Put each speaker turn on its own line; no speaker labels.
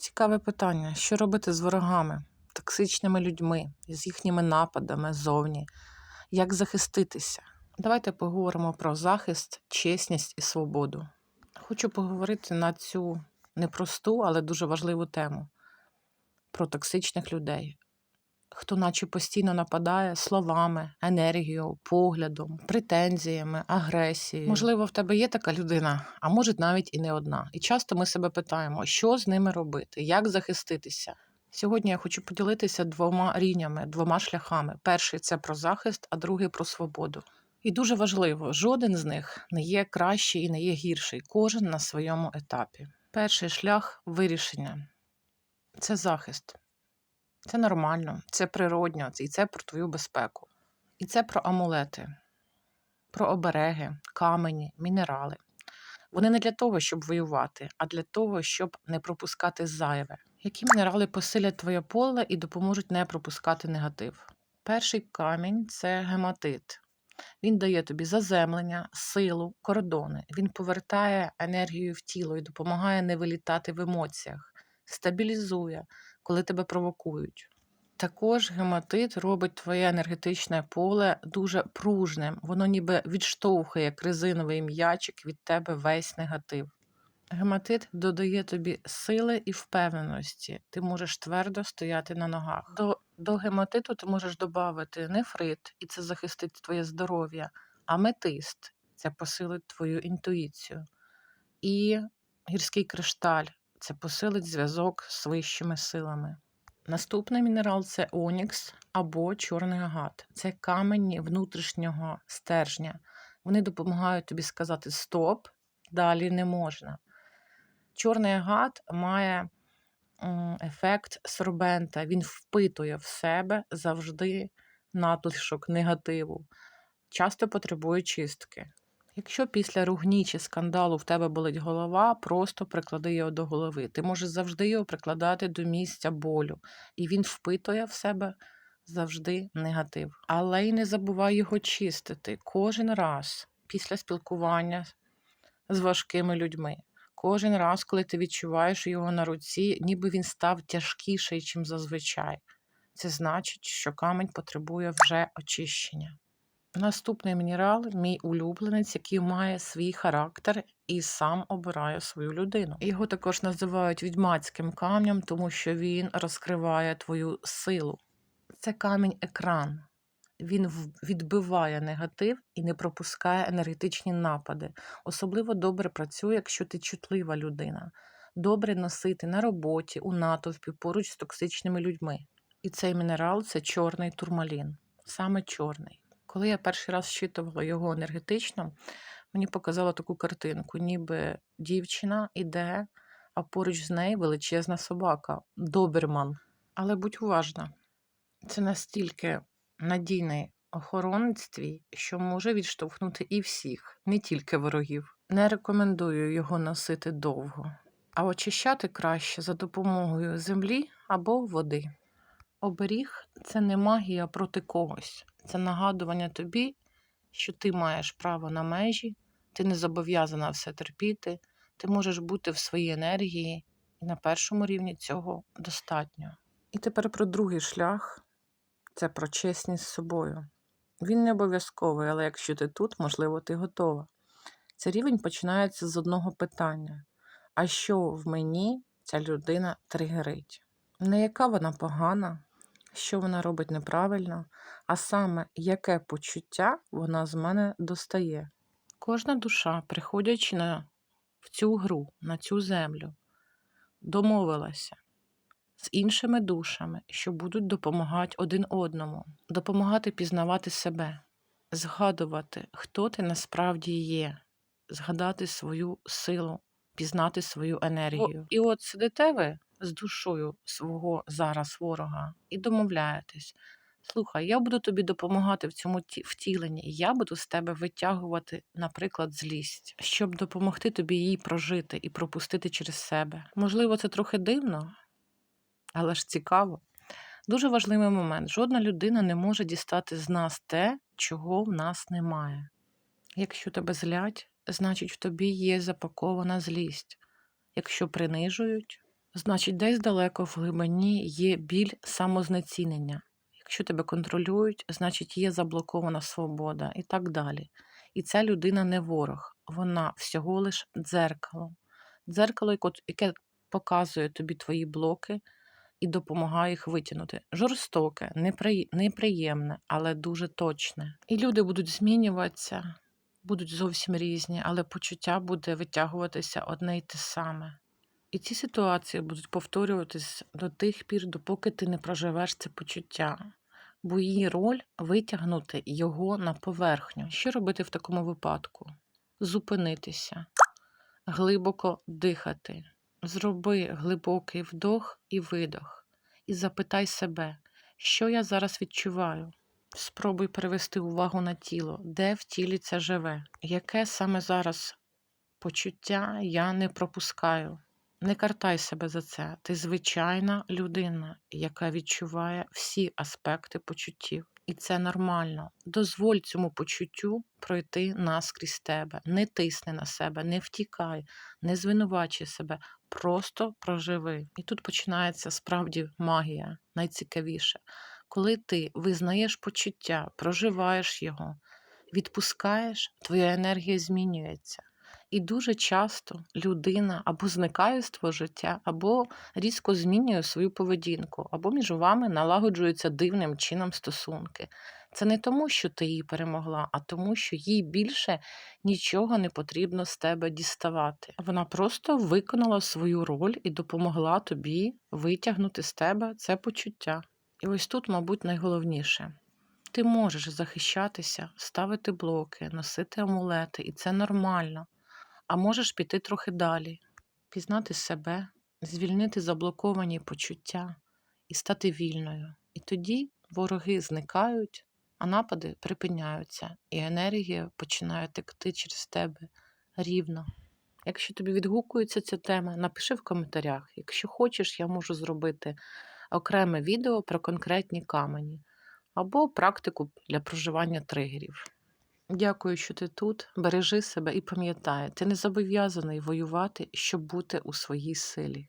Цікаве питання: що робити з ворогами, токсичними людьми, з їхніми нападами зовні? Як захиститися? Давайте поговоримо про захист, чесність і свободу. Хочу поговорити на цю непросту, але дуже важливу тему про токсичних людей, хто наче постійно нападає словами, енергією, поглядом, претензіями, агресією. Можливо, в тебе є така людина, а може навіть і не одна. І часто ми себе питаємо, що з ними робити, як захиститися. Сьогодні я хочу поділитися двома рівнями, двома шляхами. Перший це про захист, а другий про свободу. І дуже важливо, жоден з них не є кращий і не є гірший, кожен на своєму етапі. Перший шлях вирішення це захист. Це нормально, це природньо, і це про твою безпеку. І це про амулети, про обереги, камені, мінерали. Вони не для того, щоб воювати, а для того, щоб не пропускати зайве. Які мінерали посилять твоє поле і допоможуть не пропускати негатив? Перший камінь це гематит. Він дає тобі заземлення, силу, кордони. Він повертає енергію в тіло і допомагає не вилітати в емоціях, стабілізує, коли тебе провокують. Також гематит робить твоє енергетичне поле дуже пружним. Воно ніби відштовхує як резиновий м'ячик від тебе весь негатив. Гематит додає тобі сили і впевненості. Ти можеш твердо стояти на ногах. До, до гематиту ти можеш додати нефрит, і це захистить твоє здоров'я, аметист це посилить твою інтуїцію. І гірський кришталь це посилить зв'язок з вищими силами. Наступний мінерал це онікс або чорний агат. Це камені внутрішнього стержня. Вони допомагають тобі сказати стоп, далі не можна. Чорний агат має ефект сорбента, він впитує в себе завжди надлишок негативу, часто потребує чистки. Якщо після ругні чи скандалу в тебе болить голова, просто приклади його до голови. Ти можеш завжди його прикладати до місця болю, і він впитує в себе завжди негатив. Але й не забувай його чистити кожен раз після спілкування з важкими людьми. Кожен раз, коли ти відчуваєш його на руці, ніби він став тяжкіший, чим зазвичай. Це значить, що камінь потребує вже очищення. Наступний мінерал мій улюбленець, який має свій характер і сам обирає свою людину. Його також називають відьмацьким камнем, тому що він розкриває твою силу. Це камінь екран. Він відбиває негатив і не пропускає енергетичні напади. Особливо добре працює, якщо ти чутлива людина. Добре носити на роботі, у натовпі, поруч з токсичними людьми. І цей мінерал це чорний турмалін, саме чорний. Коли я перший раз щитувала його енергетично, мені показало таку картинку, ніби дівчина іде, а поруч з нею величезна собака, доберман. Але будь уважна, це настільки надійний охоронець твій, що може відштовхнути і всіх, не тільки ворогів. Не рекомендую його носити довго, а очищати краще за допомогою землі або води. Оберіг це не магія проти когось, це нагадування тобі, що ти маєш право на межі, ти не зобов'язана все терпіти, ти можеш бути в своїй енергії, і на першому рівні цього достатньо. І тепер про другий шлях це про чесність з собою. Він не обов'язковий, але якщо ти тут, можливо, ти готова. Цей рівень починається з одного питання: а що в мені ця людина тригерить? Не яка вона погана, що вона робить неправильно, а саме яке почуття вона з мене достає. Кожна душа, приходячи на, в цю гру, на цю землю, домовилася з іншими душами, що будуть допомагати один одному, допомагати пізнавати себе, згадувати, хто ти насправді є, згадати свою силу, пізнати свою енергію. О, і от сидите ви з душою свого зараз ворога і домовляєтесь. Слухай, я буду тобі допомагати в цьому втіленні, і я буду з тебе витягувати, наприклад, злість, щоб допомогти тобі її прожити і пропустити через себе. Можливо, це трохи дивно, але ж цікаво. Дуже важливий момент: жодна людина не може дістати з нас те, чого в нас немає. Якщо тебе злять, значить в тобі є запакована злість. Якщо принижують, Значить, десь далеко в глибині є біль самознецінення. Якщо тебе контролюють, значить є заблокована свобода і так далі. І ця людина не ворог, вона всього лиш дзеркало. Дзеркало, яке показує тобі твої блоки і допомагає їх витягнути. Жорстоке, непри- неприємне, але дуже точне. І люди будуть змінюватися, будуть зовсім різні, але почуття буде витягуватися одне й те саме. І ці ситуації будуть повторюватись до тих пір, допоки ти не проживеш це почуття. Бо її роль витягнути його на поверхню. Що робити в такому випадку? Зупинитися, глибоко дихати. Зроби глибокий вдох і видох. І запитай себе, що я зараз відчуваю. Спробуй перевести увагу на тіло, де в тілі це живе, яке саме зараз почуття я не пропускаю. Не картай себе за це. Ти звичайна людина, яка відчуває всі аспекти почуттів. І це нормально. Дозволь цьому почуттю пройти наскрізь тебе. Не тисни на себе, не втікай, не звинувачуй себе, просто проживи. І тут починається справді магія, найцікавіше. Коли ти визнаєш почуття, проживаєш його, відпускаєш, твоя енергія змінюється. І дуже часто людина або зникає з твого життя, або різко змінює свою поведінку, або між вами налагоджуються дивним чином стосунки. Це не тому, що ти її перемогла, а тому, що їй більше нічого не потрібно з тебе діставати. Вона просто виконала свою роль і допомогла тобі витягнути з тебе це почуття. І ось тут, мабуть, найголовніше. Ти можеш захищатися, ставити блоки, носити амулети, і це нормально. А можеш піти трохи далі, пізнати себе, звільнити заблоковані почуття і стати вільною. І тоді вороги зникають, а напади припиняються, і енергія починає текти через тебе рівно. Якщо тобі відгукується ця тема, напиши в коментарях. Якщо хочеш, я можу зробити окреме відео про конкретні камені або практику для проживання тригерів. Дякую, що ти тут. Бережи себе і пам'ятай, ти не зобов'язаний воювати, щоб бути у своїй силі.